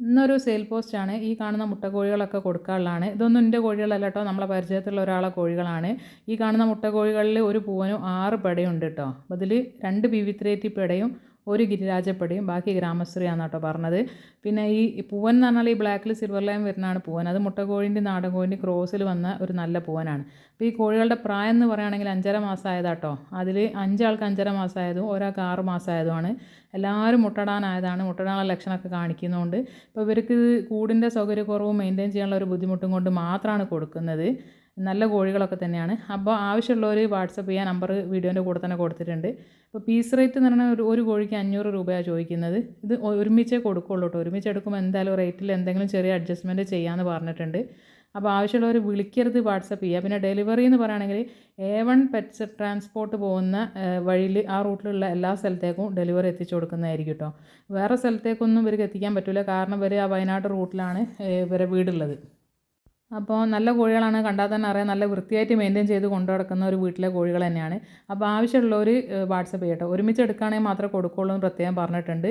ഇന്നൊരു സെയിൽ പോസ്റ്റാണ് ഈ കാണുന്ന മുട്ടക്കോഴികളൊക്കെ കൊടുക്കാനുള്ളതാണ്. ഇതൊന്നും എന്റെ കോഴികളല്ല കേട്ടോ നമ്മളെ പരിചയത്തിലുള്ള ഒരാളെ കോഴികളാണ്. ഈ കാണുന്ന മുട്ടക്കോഴികളിൽ ഒരു പൂവനും ആറ് പെടയുണ്ട് കേട്ടോ അതിൽ രണ്ട് ബി വി ത്രീറ്റി പെടയും ഒരു ഗിരിരാജപ്പടിയും ബാക്കി ഗ്രാമശ്രീയാണ് കേട്ടോ പറഞ്ഞത്. പിന്നെ ഈ പൂവൻ എന്ന് പറഞ്ഞാൽ ഈ ബ്ലാക്കിൽ സിൽവർ ലൈൻ വരുന്നതാണ് പൂവൻ. അത് മുട്ടക്കോഴിന്റെ നാടൻ കോഴിന്റെ ക്രോസിൽ വന്ന ഒരു നല്ല പൂവനാണ്. അപ്പോൾ ഈ കോഴികളുടെ പ്രായം എന്ന് പറയുകയാണെങ്കിൽ അഞ്ചര മാസമായതാട്ടോ അതിൽ അഞ്ചാൾക്ക് അഞ്ചര മാസമായതും ഒരാൾക്ക് ആറ് മാസമായതുമാണ്. എല്ലാവരും മുട്ടടാനായതാണ്. മുട്ടടാനുള്ള ലക്ഷണമൊക്കെ കാണിക്കുന്നതുകൊണ്ട് ഇപ്പോൾ ഇവർക്ക് കൂടിന്റെ സൗകര്യക്കുറവും മെയിന്റെയിൻ ചെയ്യാനുള്ള ഒരു ബുദ്ധിമുട്ടും കൊണ്ട് മാത്രമാണ് കൊടുക്കുന്നത്. നല്ല കോഴികളൊക്കെ തന്നെയാണ്. അപ്പോൾ ആവശ്യമുള്ളവർ വാട്സപ്പ് ചെയ്യാൻ നമ്പർ വീഡിയോന്റെ കൂടെ തന്നെ കൊടുത്തിട്ടുണ്ട്. അപ്പോൾ പീസ് റേറ്റ് എന്ന് പറഞ്ഞാൽ ഒരു ഒരു കോഴിക്ക് അഞ്ഞൂറ് രൂപയാണ് ചോദിക്കുന്നത്. ഇത് ഒരുമിച്ചേ കൊടുക്കുള്ളൂ കേട്ടോ. ഒരുമിച്ച് എടുക്കുമ്പോൾ എന്തായാലും റേറ്റിൽ എന്തെങ്കിലും ചെറിയ അഡ്ജസ്റ്റ്മെന്റ് ചെയ്യാമെന്ന് പറഞ്ഞിട്ടുണ്ട്. അപ്പോൾ ആവശ്യമുള്ളവർ വിളിക്കരുത് വാട്സപ്പ് ചെയ്യുക. പിന്നെ ഡെലിവറി എന്ന് പറയുകയാണെങ്കിൽ എ വൺ പെറ്റ്സ് ട്രാൻസ്പോർട്ട് പോകുന്ന വഴിയിൽ ആ റൂട്ടിലുള്ള എല്ലാ സ്ഥലത്തേക്കും ഡെലിവറി എത്തിച്ചു കൊടുക്കുന്നതായിരിക്കും കേട്ടോ. വേറെ സ്ഥലത്തേക്കൊന്നും ഇവർക്ക് എത്തിക്കാൻ പറ്റില്ല. കാരണം ഇവർ ആ വയനാട് റൂട്ടിലാണ് ഇവരെ വീടുള്ളത്. അപ്പോൾ നല്ല കോഴികളാണ് കണ്ടാൽ തന്നെ അറിയാം. നല്ല വൃത്തിയായിട്ട് മെയിന്റെയിൻ ചെയ്ത് കൊണ്ടു നടക്കുന്ന ഒരു വീട്ടിലെ കോഴികൾ തന്നെയാണ്. അപ്പോൾ ആവശ്യമുള്ളവർ വാട്സപ്പ് ചെയ്യട്ടോ. ഒരുമിച്ച് എടുക്കുകയാണെങ്കിൽ മാത്രമേ കൊടുക്കുള്ളൂ എന്ന് പ്രത്യേകം പറഞ്ഞിട്ടുണ്ട്.